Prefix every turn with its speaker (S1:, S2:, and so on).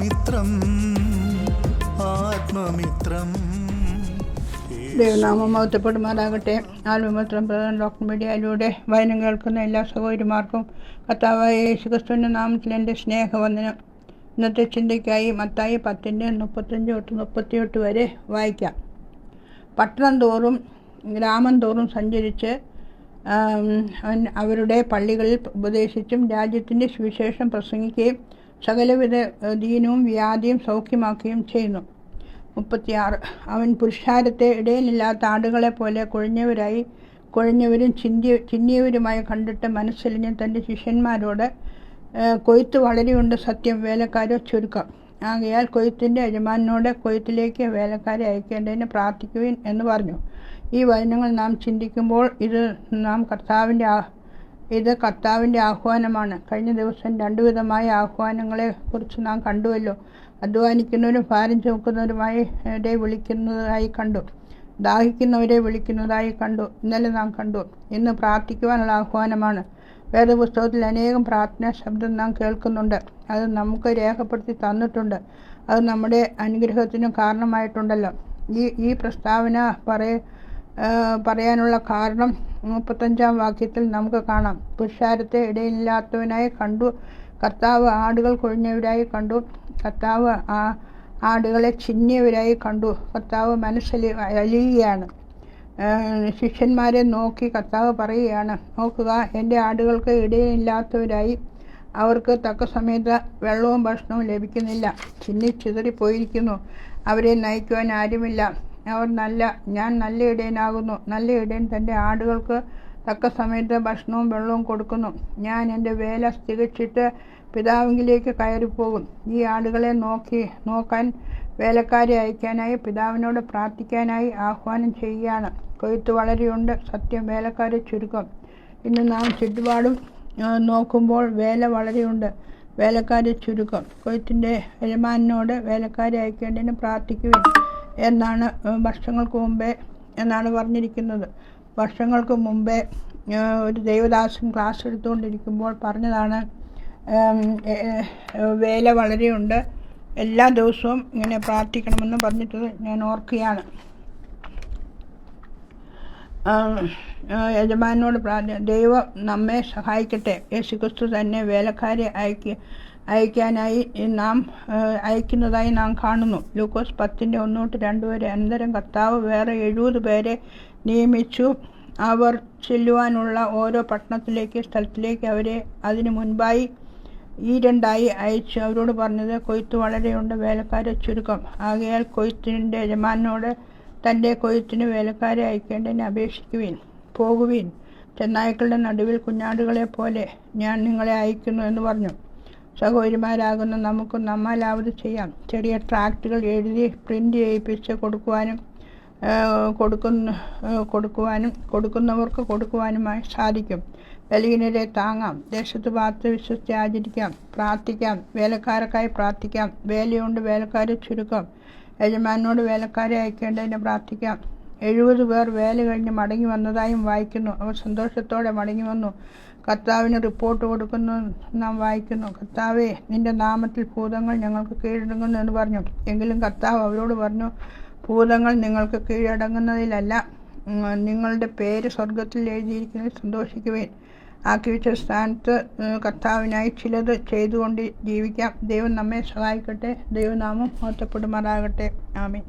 S1: ആത്മമിത്രം ആത്മമിത്രം.
S2: ദൈവനാമം മഹത്വപ്പെടുമാറാകട്ടെ. ആത്മമിത്രം പ്രധാന ഡോക്ടർ മീഡിയയിലൂടെ വചനം കേൾക്കുന്ന എല്ലാ സഹോദരിമാർക്കും കർത്താവായ യേശുക്രിസ്തുവിന്റെ നാമത്തിൽ എന്റെ സ്നേഹവന്ദനം. ഇന്നത്തെ ചിന്തയ്ക്കായി മത്തായി പത്തിന്റെ മുപ്പത്തഞ്ച് തൊട്ട് മുപ്പത്തിയെട്ട് വരെ വായിക്കാം. പട്ടണം തോറും ഗ്രാമം തോറും സഞ്ചരിച്ച് അവരുടെ പള്ളികളിൽ ഉപദേശിച്ചും രാജ്യത്തിന്റെ സുവിശേഷം പ്രസംഗിക്കുകയും സകലവിധ ദീനവും വ്യാധിയും സൗഖ്യമാക്കുകയും ചെയ്യുന്നു. മുപ്പത്തിയാറ്. അവൻ പുരുഷാരത്തെ ഇടയിലില്ലാത്ത ആടുകളെ പോലെ കുഴഞ്ഞവരായി കുഴഞ്ഞവരും ചിന്തി ചിന്നിയവരുമായി കണ്ടിട്ട് മനസ്സലിഞ്ഞ് തന്റെ ശിഷ്യന്മാരോട് കൊയ്ത്ത് വളരെയുണ്ട് സത്യം വേലക്കാരോ ചുരുക്കം. ആകയാൽ കൊയ്ത്തിന്റെ യജമാനോട് കൊയ്ത്തിലേക്ക് വേലക്കാരെ അയക്കേണ്ടതിന് പ്രാർത്ഥിക്കുവിൻ എന്ന് പറഞ്ഞു. ഈ വചനങ്ങൾ നാം ചിന്തിക്കുമ്പോൾ ഇത് നാം കർത്താവിന്റെ ഇത് കർത്താവിന്റെ ആഹ്വാനമാണ്. കഴിഞ്ഞ ദിവസം രണ്ടു വിധമായ ആഹ്വാനങ്ങളെ കുറിച്ച് നാം കണ്ടുവല്ലോ. അധ്വാനിക്കുന്നവരും ഭാരം ചുമക്കുന്നവരുമായി ഇടെ വിളിക്കുന്നതായി കണ്ടു. ദാഹിക്കുന്നവരെ വിളിക്കുന്നതായി കണ്ടു. ഇന്നലെ നാം കണ്ടു. ഇന്ന് പ്രാർത്ഥിക്കുവാനുള്ള ആഹ്വാനമാണ്. വേദപുസ്തകത്തിൽ അനേകം പ്രാർത്ഥനാ ശബ്ദം നാം കേൾക്കുന്നുണ്ട്. അത് നമുക്ക് രേഖപ്പെടുത്തി തന്നിട്ടുണ്ട്. അത് നമ്മുടെ അനുഗ്രഹത്തിനും കാരണമായിട്ടുണ്ടല്ലോ. ഈ ഈ പ്രസ്താവന പറയ പറയാനുള്ള കാരണം മുപ്പത്തഞ്ചാം വാക്യത്തിൽ നമുക്ക് കാണാം. പുരുഷാരത്തെ ഇടയില്ലാത്തവനായി കണ്ടു. കർത്താവ് ആടുകൾ കൊഴിഞ്ഞവരായി കണ്ടു. കർത്താവ് ആ ആടുകളെ ചിന്നിയവരായി കണ്ടു. കർത്താവ് മനസ്സലി അലിയുകയാണ്. ശിഷ്യന്മാരെ നോക്കി കർത്താവ് പറയുകയാണ് നോക്കുക എന്റെ ആടുകൾക്ക് ഇടയില്ലാത്തവരായി അവർക്ക് തക്ക സമയത്ത് വെള്ളവും ഭക്ഷണവും ലഭിക്കുന്നില്ല. ചിന്നി ചിതറിപ്പോയിരിക്കുന്നു. അവരെ നയിക്കുവാൻ ആരുമില്ല. അവർ നല്ല ഞാൻ നല്ല ഇടയനാകുന്നു. നല്ല ഇടയൻ തന്റെ ആടുകൾക്ക് തക്ക സമയത്ത് ഭക്ഷണവും വെള്ളവും കൊടുക്കുന്നു. ഞാൻ എന്റെ വേല തികച്ചിട്ട് പിതാവിങ്കിലേക്ക് കയറിപ്പോകും. ഈ ആടുകളെ നോക്കി നോക്കാൻ വേലക്കാരെ അയക്കാനായി പിതാവിനോട് പ്രാർത്ഥിക്കാനായി ആഹ്വാനം ചെയ്യുകയാണ്. കൊയ്ത്ത് വളരെയുണ്ട് സത്യം വേലക്കാരെ ചുരുക്കം. ഇന്ന് നാം ചുറ്റുപാടും നോക്കുമ്പോൾ വേല വളരെയുണ്ട് വേലക്കാരെ ചുരുക്കം. കൊയ്ത്തിന്റെ യജമാനോട് വേലക്കാരെ അയക്കേണ്ടതിന് പ്രാർത്ഥിക്കുവിൻ. എന്നാണ് വർഷങ്ങൾക്ക് മുമ്പേ എന്നാണ് പറഞ്ഞിരിക്കുന്നത്. വർഷങ്ങൾക്ക് മുമ്പേ ഒരു ദൈവദാസൻ ക്ലാസ് എടുത്തുകൊണ്ടിരിക്കുമ്പോൾ പറഞ്ഞതാണ് വേല വളരെയുണ്ട്. എല്ലാ ദിവസവും ഇങ്ങനെ പ്രാർത്ഥിക്കണമെന്ന് പറഞ്ഞിട്ട് ഞാൻ ഓർക്കുകയാണ്. യജമാനോട് പ്രാർത്ഥന ദൈവം നമ്മെ സഹായിക്കട്ടെ. യേശുക്രിസ്തു തന്നെ വേലക്കാരെ അയക്കി അയക്കാനായി നാം അയക്കുന്നതായി നാം കാണുന്നു. ലൂക്കോസ് പത്തിന്റെ ഒന്ന് തൊട്ട് രണ്ട് വരെ അനന്തരം കർത്താവ് വേറെ എഴുപത് പേരെ നിയമിച്ചു. അവർ ചെല്ലുവാനുള്ള ഓരോ പട്ടണത്തിലേക്ക് സ്ഥലത്തിലേക്ക് അവരെ അതിനു മുൻപായി ഈ രണ്ടായി അയച്ചു. അവരോട് പറഞ്ഞത് കൊയ്ത്ത് വളരെയുണ്ട് വേലക്കാരെ ചുരുക്കം. ആകയാൽ കൊയ്ത്തിന്റെ യജമാനോട് തന്റെ കൊയ്ത്തിന് വേലക്കാരെ അയക്കേണ്ടതിന് അപേക്ഷിക്കുവിൻ പോകുവിൻ. ചെന്നായ്ക്കളുടെ നടുവിൽ കുഞ്ഞാടുകളെ പോലെ ഞാൻ നിങ്ങളെ അയക്കുന്നു എന്ന് പറഞ്ഞു. സഹോദരിമാരാകുന്ന നമുക്ക് നമ്മാലാവത് ചെയ്യാം. ചെറിയ ട്രാക്റ്റുകൾ എഴുതി പ്രിന്റ് ചെയ്യിപ്പിച്ച് കൊടുക്കുവാനും കൊടുക്കുന്ന കൊടുക്കുവാനും കൊടുക്കുന്നവർക്ക് കൊടുക്കുവാനുമായി സാധിക്കും. ബലഹീനരെ താങ്ങാം. ദേശത്ത് പാർത്ത് വിശ്വസിച്ച് ആചരിക്കാം. പ്രാർത്ഥിക്കാം. വേലക്കാരക്കായി പ്രാർത്ഥിക്കാം. വേലയുണ്ട് വേലക്കാരെ ചുരുക്കം. യജമാനോട് വേലക്കാരെ അയക്കേണ്ടതിന് പ്രാർത്ഥിക്കാം. എഴുപത് പേർ വേല കഴിഞ്ഞ് മടങ്ങി വന്നതായും വായിക്കുന്നു. അവർ സന്തോഷത്തോടെ മടങ്ങി വന്നു. കർത്താവിന് റിപ്പോർട്ട് കൊടുക്കുന്നു നാം വായിക്കുന്നു. കർത്താവേ നിന്റെ നാമത്തിൽ ഭൂതങ്ങൾ ഞങ്ങൾക്ക് കീഴടങ്ങുന്നു എന്ന് പറഞ്ഞു. എങ്കിലും കർത്താവ് അവരോട് പറഞ്ഞു ഭൂതങ്ങൾ നിങ്ങൾക്ക് കീഴടങ്ങുന്നതിലല്ല നിങ്ങളുടെ പേര് സ്വർഗത്തിൽ എഴുതിയിരിക്കുന്നതിൽ സന്തോഷിക്കുവേൻ. ആ കീഴ്ച സ്ഥാനത്ത് കർത്താവിനായി ചിലത് ചെയ്തുകൊണ്ട് ജീവിക്കാം. ദൈവം നമ്മെ സഹായിക്കട്ടെ. ദൈവനാമം മഹത്വപ്പെടുമാറാകട്ടെ. ആമീൻ.